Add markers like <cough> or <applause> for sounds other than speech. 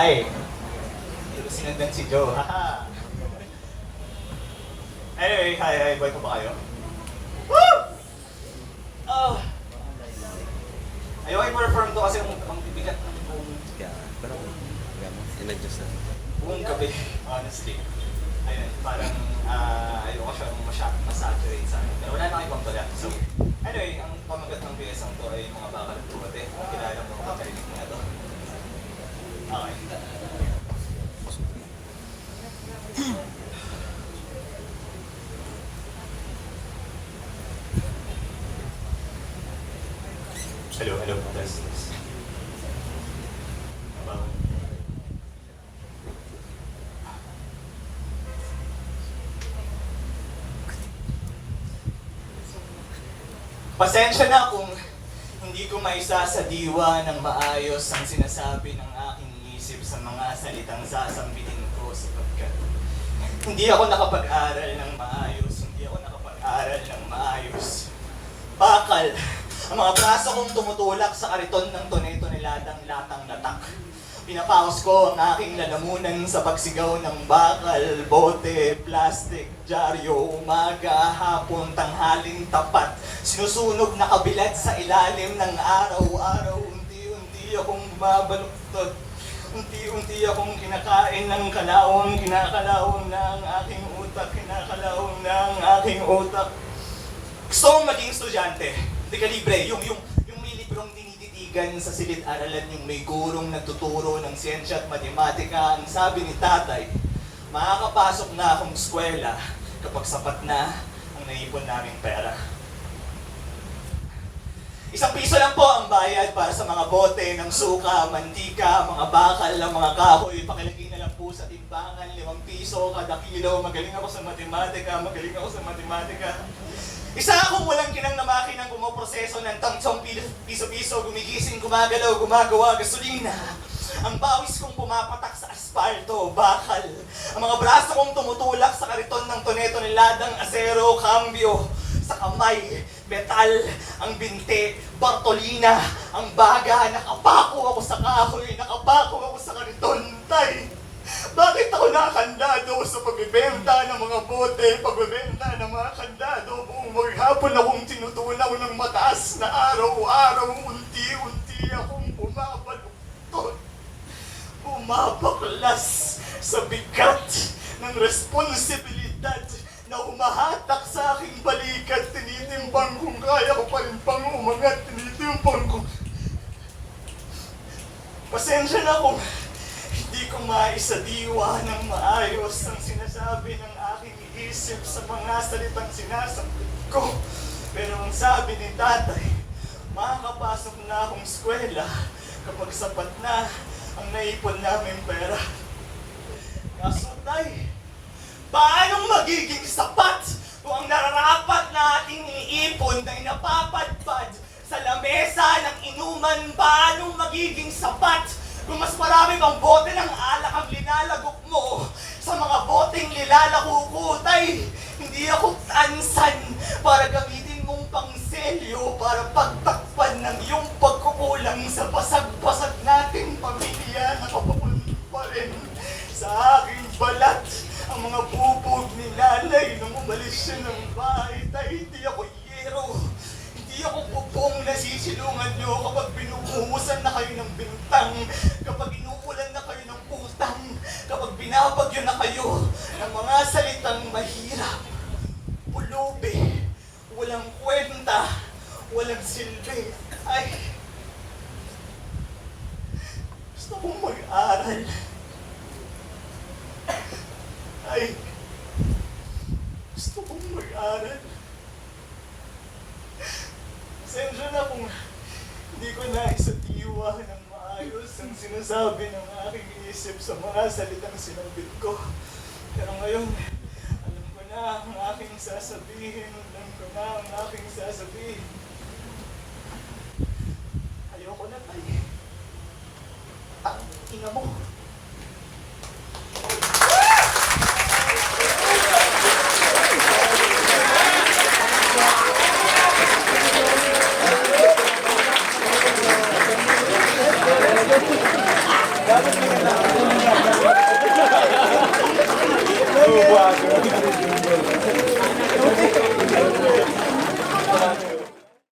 Ay, ko sinundan si Joe. Haha. <laughs> anyway, hi, hi, boy pa ba kayo? Woo! Oh. Ayoko i-perform to kasi ang, ang bigat ng buong, Kaya, pero, kaya mo, in-adjust na. buong gabi, honestly. Ayun, parang uh, ayoko siya masyadong masaturate sa akin. Pero wala na ibang pala. So, anyway, ang pamagat ng BS to ay mga bakal at tuwate. Kilala mo kapag karinig mo na to. Okay. Hello, hello. Test, test. Pasensya na kung hindi ko maisa sa diwa ng maayos ang sinasabi ng aking isip sa mga salitang sasambitin ko sapagkat hindi ako nakapag-aral ng maayos, hindi ako nakapag-aral ng maayos. Bakal, ang mga braso kong tumutulak sa kariton ng tunay-tuneladang latang latak. Pinapaos ko ang aking lalamunan sa pagsigaw ng bakal, bote, plastic, dyaryo, umaga, hapon, tanghaling tapat. Sinusunog na kabilad sa ilalim ng araw-araw, unti-unti akong bumabaluktot. Unti-unti akong kinakain ng kalawang, kinakalawang na ang aking utak, kinakalawang na ang aking utak. Gusto kong maging estudyante. Hindi ka libre. Yung, yung, yung may librong diniditigan sa silid-aralan, yung may gurong nagtuturo ng siyensya at matematika. Ang sabi ni tatay, makakapasok na akong eskwela kapag sapat na ang naipon naming pera. Isang piso lang po ang bayad para sa mga bote ng suka, mantika, mga bakal, ng mga kahoy. Pakilagay na lang po sa timbangan, limang piso kada kilo. Magaling ako sa matematika, magaling ako sa matematika. Isa akong walang kinang na makinang pumoproseso ng tangtong piso-piso, gumigising, gumagalaw, gumagawa, gasolina. Ang bawis kong pumapatak sa asfalto, bakal. Ang mga braso kong tumutulak sa kariton ng toneto-niladang asero, cambio. Sa kamay, metal, ang binti, Bartolina, ang baga, nakapako ako sa kahoy, nakapako ako sa kariton, tay. Bakit ako nakakandado sa pagbibenta ng mga bote, pagbibenta ng mga kandado, buong maghapon akong tinutunaw ng mataas na araw-araw, unti-unti akong bumabaluktot. Bumabaklas sa bigat ng responsibilidad na umahatak sa aking balikat, tinitimbang kung kaya ko pa rin pang umangat, tinitimbang ko. Pasensya na kung ko maisadiwa ng maayos ang sinasabi ng aking isip sa mga salitang sinasambit ko. Pero ang sabi ni tatay, makakapasok na akong eskwela kapag sapat na ang naipon namin pera. Kaso tay, paanong magiging sapat kung ang nararapat na ating iniipon na inapapadpad sa lamesa ng inuman, paanong magiging sapat kung mas marami pang bote ng alak ang linalagok mo sa mga boteng nilalako ko, hindi ako tansan para gamitin mong pangselyo para pagtakpan ng iyong pagkukulang sa basag-basag nating pamilya. Na kapapun pa rin sa aking balat ang mga bubog ni nanay nung umalis siya ng binabagyo na kayo ng mga salitang mahirap. Pulubi, walang kwenta, walang silbi. Ay, gusto kong mag-aral. Ay, gusto kong mag-aral. Pasensya na kung hindi ko naisatiwa ng maayos ang sinasabi ng aking isip sa mga salitang sinabit ko. Pero ngayon, alam ko na ang aking sasabihin, alam ko na ang aking sasabihin.